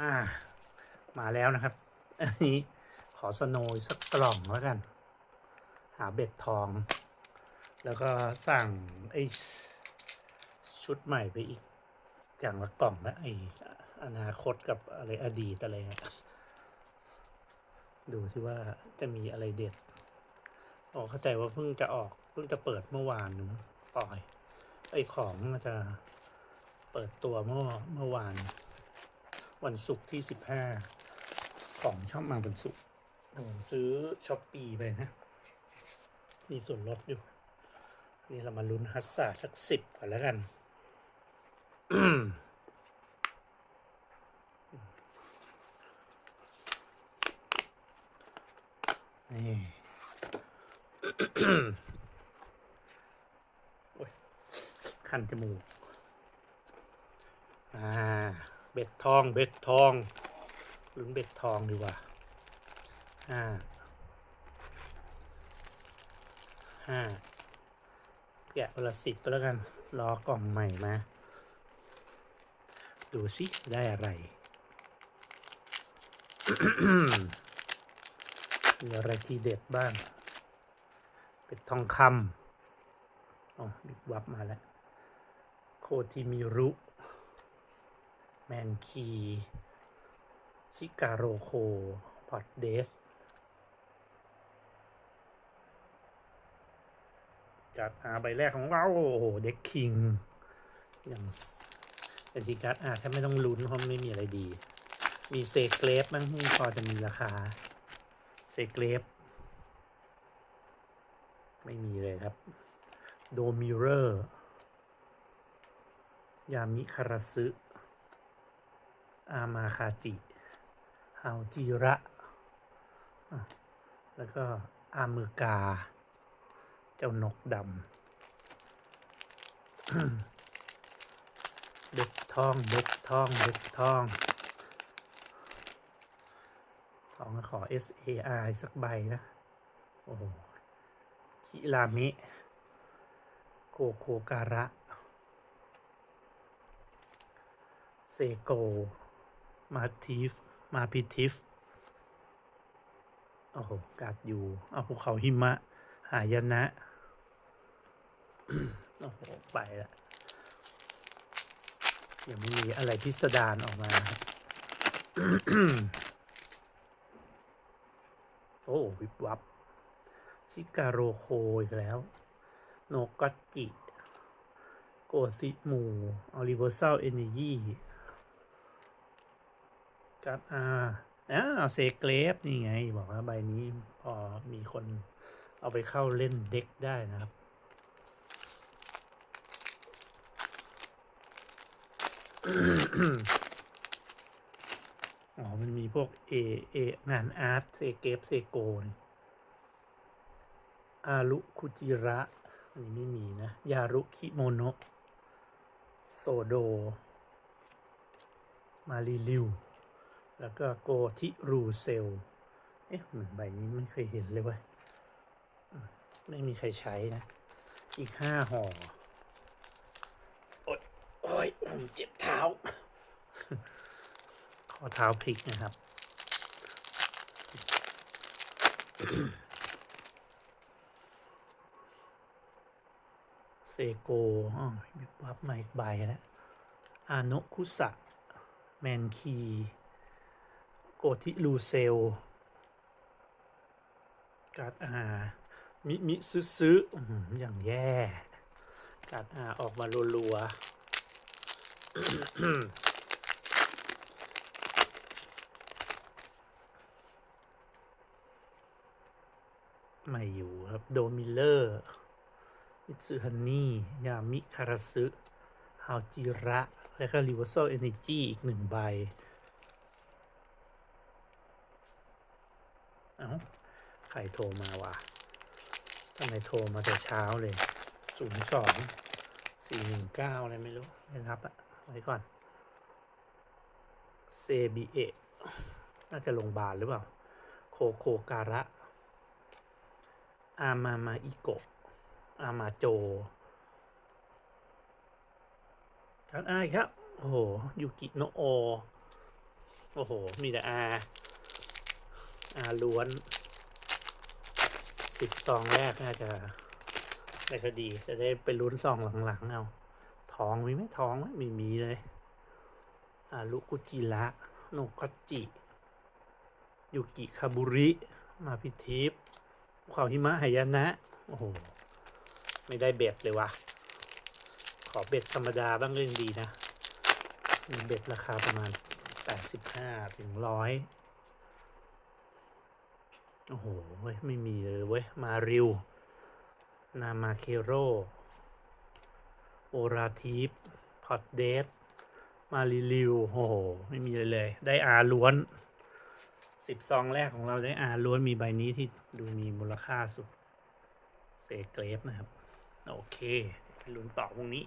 อ่า มาแล้วนะครับ อันนี้ขอสโนว์อีกสักกล่องแล้วกัน หาเบ็ดทอง แล้วก็สั่งไอ้ชุดใหม่ไปอีกอย่างละกล่องนะไอ้อนาคตกับอะไรอดีตอะไรเงี้ยดูสิว่าจะมีอะไรเด็ดอ๋อเข้าใจว่าเพิ่งจะออกเพิ่งจะเปิดเมื่อวานนึงปล่อย ไอ้ของมันจะเปิดตัวเมื่อเมื่อวาน วันศุกร์ที่สิบห้าของชอบมาวันศุกร์ผมซื้อช้อปปีไปนะ มีส่วนลดอยู่ นี่เรามาลุ้นฮัสซาสักสิบก่อนแล้วกันนี่โอ้คันจมูก อ่า เบ็ดทองเบ็ดทองลุ้นเบ็ดทองดีกว่าห้าห้าแกะวันละสิบไปแล้วกันรอกล่องใหม่มาดูสิได้อะไร มีอะไรที่เด็ดบ้าง เป็ดทองคำอ๋อบิบวับมาแล้ว โคทิมิรุ แมนคีชิกาโรโคพอดเดสการ์ดอาใบแรกของเราโอ้โห เด็กคิง อย่างเป็นที่การ์ดอาแทบไม่ต้องลุ้นเพราะไม่มีอะไรดี มีเซเกรฟบ้างที่พอจะมีราคา เซเกรฟไม่มีเลยครับ โดมิเรอร์ ยามิคาราซึ อามาคาจิฮาวจิระ แล้วก็อามือกา เจ้านกดำเด็กทองเด็กทองเด็กทองของขอ S A R สักใบนะ โอ้โหคิรามิ โกโคการะ เซโก มาทิฟมาพิทิฟโอ้โหกาดอยู่เอาภูเขาหิมะ หายนะโอ้โหไปละยังไม่มีอะไรพิสดารออกมา โอ้วิบวับ ชิกาโรโคอีกแล้ว โนกัตจิ โกซิมูออริเวอร์ซัลเอเนจี กัดอาอ่าเซเกรฟนี่ไง บอกว่าใบนี้พอมีคนเอาไปเข้าเล่นเด็กได้นะครับอ๋อ มันมีพวกเอเองานอาร์ตเซเกฟเซโกนอารุคุจิระ อันนี้ไม่มีนะ ยารุคิโมโนะโซโด มารีลิว แล้วก็โกทิรูเซล เอ๊ะเหมือนใบนี้ไม่เคยเห็นเลยว้ยอืมไม่มีใครใช้นะ อีกห้าห่อโอ๊ยโอ้ยผมเจ็บเท้า ข้อเท้าพลิกนะครับ เซโกอ๋อมีวับมาอีกใบแล้วอานะคุสะ แมนคี โกธิลูเซลการ์ดอามิมิซึซึอื้อออย่างแย่ การ์ดอาออกมารัวๆไม่อยู่ครับโดมิเลอร์มิตสึฮันนี่ยามิคาราซึฮาวจิระ และก็รีเวอร์ซเอเนจีอีกหนึ่งใบ เอ้าใครโทรมาวะทำไมโทรมาแต่เช้าเลยศูนย์สองสี่หนึ่งเก้าอะไรไม่รู้ไม่รับอะไว้ก่อนเซบีเอน่าจะโรงพยาบาลหรือเปล่า โคโคการะ อามามาอิโกะอามาโจครับอ้ายครับ โอ้โหยูกิโนโอ โอ้โห มีแต่อา อาล้วนสิบซองแรกน่าจะได้คดี จะได้ไปลุ้นซองหลังๆ เอาทองมีไหมทองไมไม่มีเลย อารุกุจิระโนกัจิยุกิคาบุริ มาพิทิพภูเขาหิมะหายนะ โอ้โห ไม่ได้เบ็ดเลยวะขอเบ็ดธรรมดาบ้างก็ยังดีนะมีเบ็ดราคาประมาณ 85ถึงร้อย โอ้โหเว้ยไม่มีเลยเว้ย มาริว นามาเคโร โอราทีฟพอดเดสมารีลิวโอ้โห ไม่มีเลยเลย ได้อาล้วนสิบซองแรกของเราได้อาล้วนมีใบนี้ที่ดูมีมูลค่าสุด เซเกรฟนะครับ โอเคไปลุ้นต่อพรุ่งนี้